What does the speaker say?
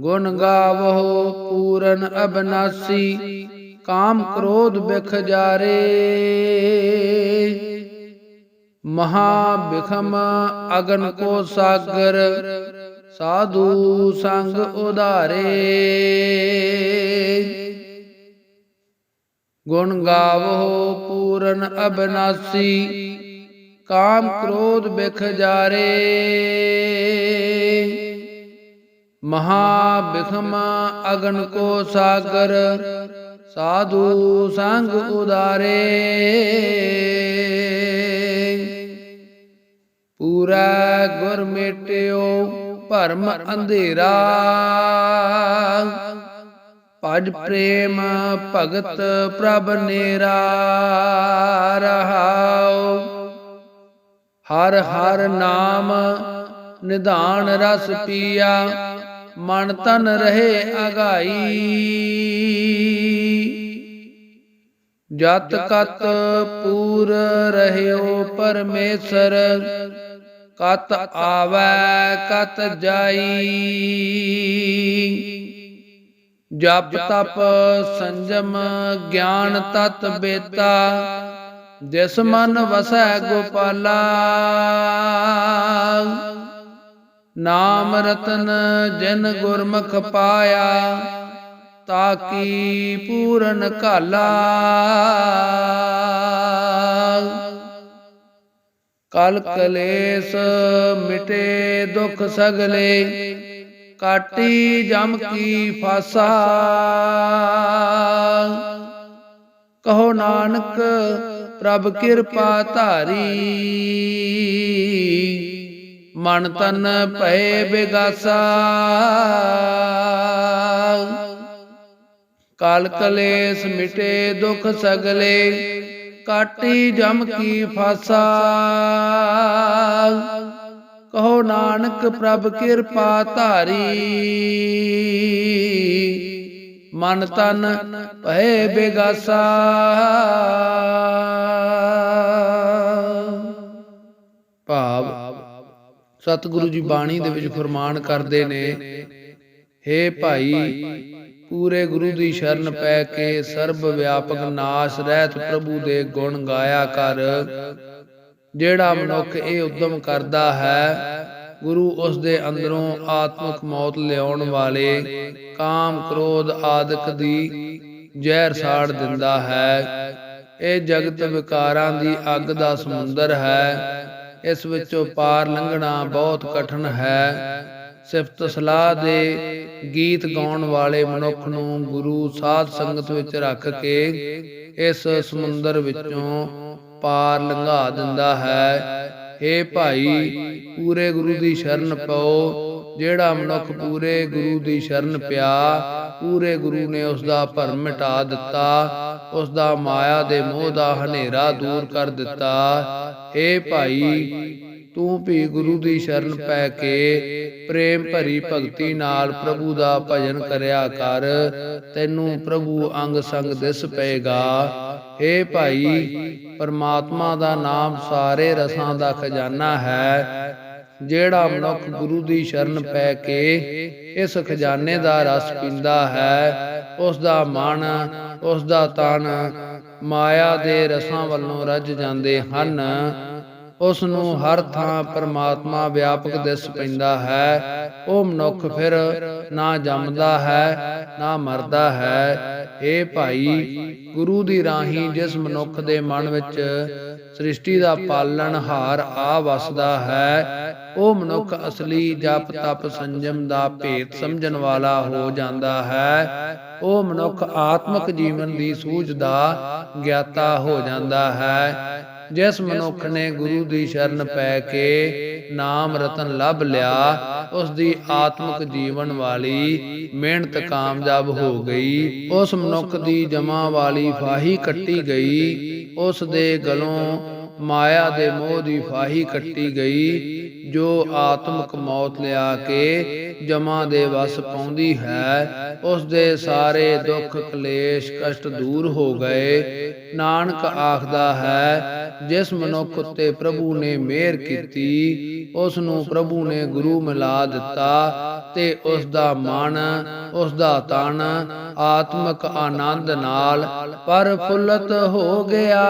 ਗੁਣ ਗਾਵੋ ਪੂਰਨ ਅਬਨਾਸੀ, ਕਾਮ ਕ੍ਰੋਧ ਬਿਖ ਜਾਰੇ। ਮਹਾ ਬਿਖਮ ਅਗਨ ਕੋ ਸਾਗਰ, ਸਾਧੂ ਸੰਗ ਉਧਾਰੇ। ਗੁਣ ਗਾਵੋ ਪੂਰਨ ਅਬਨਾਸੀ, ਕਾਮ ਕ੍ਰੋਧ ਬਿਖ ਜਾਰੇ। ਮਹਾ ਬਿਖਮ ਅਗਨ ਕੋ ਸਾਗਰ, ਸਾਧੂ ਸੰਗ ਉਦਾਰੇ। ਪੂਰਾ ਗੁਰ ਮੇਟਿਓ, ਭਰਮ ਅੰਧੇਰਾ। ਭਜ ਪ੍ਰੇਮ ਭਗਤ ਪ੍ਰਭ ਨੇਰਾ, ਰਹਾਉ। ਹਰ ਹਰ ਨਾਮ ਨਿਧਾਨ ਰਸ ਪੀਆ ਮਨ ਤਨ ਰਹੇ ਅਗਾਈ। ਜਤ ਕਤ ਪੂਰ ਰਹਿਓ ਪਰਮੇਸ਼ਰ, ਕਤ ਆਵੈ, ਕਤ ਜਾਈ। ਜਪ ਤਪ ਸੰਜਮ ਗਿਆਨ ਤਤ ਬੇਤਾ, ਜਿਸ ਮਨ ਵਸੈ ਗੋਪਾਲਾ। ਨਾਮ ਰਤਨ ਜਿਨ ਗੁਰਮੁਖ ਪਾਇਆ, ਤਾਕੀ ਪੂਰਨ ਕਾਲਾ ਕਲ ਕਲੇਸ਼ ਮਿਟੇ ਦੁਖ ਸਗਲੇ, ਕਾਟੀ ਜਮ ਕੀ ਫਾਸਾ। ਕਹੋ ਨਾਨਕ ਪ੍ਰਭ ਕਿਰਪਾ ਧਾਰੀ। ਮਨ ਤਨ ਭਏ ਬਿਗਾਸਾ। ਕਾਲ ਕਲੇਸ਼ ਮਿਟੇ ਦੁਖ ਸਗਲੇ, ਕਾਟੀ ਜਮ ਕੀ ਫਾਸਾ। ਕਹੋ ਨਾਨਕ ਪ੍ਰਭ ਕਿਰਪਾ ਧਾਰੀ। ਮਨ ਤਨ ਭਏ ਬਿਗਾਸਾ। ਸਤਿਗੁਰੂ ਜੀ ਬਾਣੀ ਦੇ ਵਿੱਚ ਫਰਮਾਨ ਕਰਦੇ ਨੇ, ਹੇ ਭਾਈ, ਪੂਰੇ ਗੁਰੂ ਦੀ ਸ਼ਰਨ ਪੈ ਕੇ ਸਰਬ ਵਿਆਪਕ ਨਾਸ਼ ਰਹਿਤ ਪ੍ਰਭੂ ਦੇ ਗੁਣ ਗਾਇਆ ਕਰ। ਜਿਹੜਾ ਮਨੁੱਖ ਇਹ ਉਦਮ ਕਰਦਾ ਹੈ, ਗੁਰੂ ਉਸ ਦੇ ਅੰਦਰੋਂ ਆਤਮਿਕ ਮੌਤ ਲਿਆਉਣ ਵਾਲੇ ਕਾਮ ਕ੍ਰੋਧ ਆਦਿਕ ਦੀ ਜ਼ਹਿਰ ਸਾੜ ਦਿੰਦਾ ਹੈ। ਇਹ ਜਗਤ ਵਿਕਾਰਾਂ ਦੀ ਅੱਗ ਦਾ ਸਮੁੰਦਰ ਹੈ। ਇਸ ਵਿੱਚੋਂ ਪਾਰ ਲੰਘਣਾ ਬਹੁਤ ਕਠਿਨ ਹੈ। ਸਿਫਤ ਸਲਾਹ ਦੇ ਗੀਤ ਗਾਉਣ ਵਾਲੇ ਮਨੁੱਖ ਨੂੰ ਗੁਰੂ ਸਾਧ ਸੰਗਤ ਵਿੱਚ ਰੱਖ ਕੇ ਇਸ ਸਮੁੰਦਰ ਵਿੱਚੋਂ ਪਾਰ ਲੰਘਾ ਦਿੰਦਾ ਹੈ। ਏ ਭਾਈ, ਪੂਰੇ ਗੁਰੂ ਦੀ ਸ਼ਰਨ ਪਾਓ। ਜਿਹੜਾ ਮਨੁੱਖ ਪੂਰੇ ਗੁਰੂ ਦੀ ਸ਼ਰਨ ਪਿਆ, ਪੂਰੇ ਗੁਰੂ ਨੇ ਉਸ ਦਾ ਭਰਮ ਮਿਟਾ ਦਿੱਤਾ। ਉਸ ਦਾ ਮਾਇਆ ਦੇ ਮੋਹ ਦਾ ਹਨੇਰਾ ਦੂਰ ਕਰ ਦਿੱਤਾ। ਏ ਭਾਈ, ਤੂੰ ਵੀ ਗੁਰੂ ਦੀ ਸ਼ਰਨ ਪੈ ਕੇ ਪ੍ਰੇਮ ਭਰੀ ਭਗਤੀ ਨਾਲ ਪ੍ਰਭੂ ਦਾ ਭਜਨ ਕਰਿਆ ਕਰ। ਤੈਨੂੰ ਪ੍ਰਭੂ ਅੰਗ ਸੰਗ ਦਿਸ ਪਏਗਾ। ਏ ਭਾਈ, ਪਰਮਾਤਮਾ ਦਾ ਨਾਮ ਸਾਰੇ ਰਸਾਂ ਦਾ ਖਜ਼ਾਨਾ ਹੈ। ਜਿਹੜਾ ਮਨੁੱਖ ਗੁਰੂ ਦੀ ਸ਼ਰਨ ਪੈ ਕੇ ਇਸ ਖਜ਼ਾਨੇ ਦਾ ਰਸ ਪੀਂਦਾ ਹੈ ਉਸ ਦਾ ਮਨ ਉਸ ਦਾ ਤਨ ਮਾਇਆ ਦੇ ਰਸਾਂ ਵੱਲੋਂ ਰੱਜ ਜਾਂਦੇ ਹਨ। ਉਸ ਨੂੰ ਹਰ ਥਾਂ ਪਰਮਾਤਮਾ ਵਿਆਪਕ ਦਿਸ ਪੈਂਦਾ ਹੈ। ਉਹ ਮਨੁੱਖ ਫਿਰ ਨਾ ਜੰਮਦਾ ਹੈ, ਨਾ ਮਰਦਾ ਹੈ। ਏ ਭਾਈ, ਗੁਰੂ ਦੀ ਰਾਹੀ ਜਿਸ ਮਨੁੱਖ ਦੇ ਮਨ ਵਿੱਚ ਸ੍ਰਿਸ਼ਟੀ ਦਾ ਪਾਲਣ ਹਾਰ ਆ ਵਸਦਾ ਹੈ ਉਹ ਮਨੁੱਖ ਅਸਲੀ ਜਪ ਤਪ ਸੰਜਮ ਦਾ ਭੇਤ ਸਮਝਣ ਵਾਲਾ ਹੋ ਜਾਂਦਾ ਹੈ। ਉਹ ਮਨੁੱਖ ਆਤਮਿਕ ਜੀਵਨ ਦੀ ਸੂਝ ਦਾ ਗਿਆਤਾ ਹੋ ਜਾਂਦਾ ਹੈ। ਜਿਸ ਮਨੁੱਖ ਨੇ ਗੁਰੂ ਦੀ ਸ਼ਰਨ ਪੈ ਕੇ ਨਾਮ ਰਤਨ ਲੱਭ ਲਿਆ, ਉਸ ਦੀ ਆਤਮਿਕ ਜੀਵਨ ਵਾਲੀ ਮਿਹਨਤ ਕਾਮਯਾਬ ਹੋ ਗਈ, ਉਸ ਮਨੁੱਖ ਦੀ ਜਮਾ ਵਾਲੀ ਫਾਹੀ ਕੱਟੀ ਗਈ, ਉਸ ਦੇ ਗਲੋਂ ਮਾਇਆ ਦੇ ਮੋਹ ਦੀ ਫਾਹੀ ਕੱਟੀ ਗਈ ਜੋ ਆਤਮਕ ਮੌਤ ਲਿਆ ਕੇ ਜਮਾ ਦੇ ਵਸ ਪਾਉਂਦੀ ਹੈ ਉਸ ਦੇ ਸਾਰੇ ਦੁੱਖ, ਕਲੇਸ਼, ਕਸ਼ਟ ਦੂਰ ਹੋ ਗਏ। ਨਾਨਕ ਆਖਦਾ ਹੈ, ਜਿਸ ਮਨੁੱਖ ਉਤੇ ਪ੍ਰਭੂ ਨੇ ਮਿਹਰ ਕੀਤੀ ਉਸ ਨੂੰ ਪ੍ਰਭੂ ਨੇ ਗੁਰੂ ਮਿਲਾ ਦਿੱਤਾ ਤੇ ਉਸ ਦਾ ਮਨ ਉਸ ਦਾ ਤਨ ਆਤਮਕ ਆਨੰਦ ਨਾਲ ਪਰਫੁੱਲਤ ਹੋ ਗਿਆ।